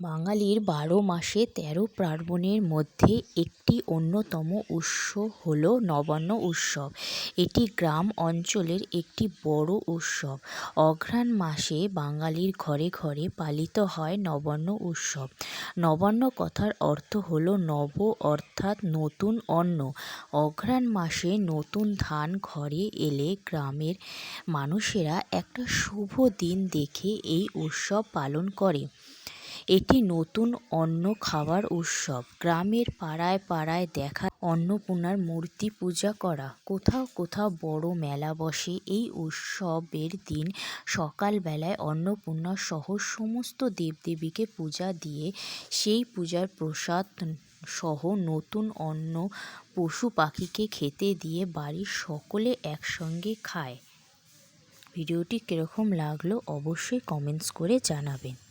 বাঙালির বারো মাসে তেরো পার্বণের মধ্যে একটি অন্যতম উৎসব হল নবান্ন উৎসব। এটি গ্রাম অঞ্চলের একটি বড় উৎসব। অঘ্রাণ মাসে বাঙালির ঘরে ঘরে পালিত হয় নবান্ন উৎসব। নবান্ন কথার অর্থ হল নব অর্থাৎ নতুন অন্ন। অঘ্রাণ মাসে নতুন ধান ঘরে এলে গ্রামের মানুষেরা একটা শুভ দিন দেখে এই উৎসব পালন করে। এটি নতুন অন্ন খাওয়ার উৎসব। গ্রামের পাড়ায় পাড়ায় দেখা অন্নপূর্ণার মূর্তি পূজা করা। কোথাও কোথাও বড় মেলা বসে এই উৎসবের দিন। সকালবেলায় অন্নপূর্ণা সহ সমস্ত দেবদেবীকে পূজা দিয়ে সেই পূজার প্রসাদ সহ নতুন অন্ন পশু পাখিকে খেতে দিয়ে বাড়ির সকলে একসঙ্গে খায়। ভিডিওটি কীরকম লাগল অবশ্যই কমেন্টস করে জানাবেন।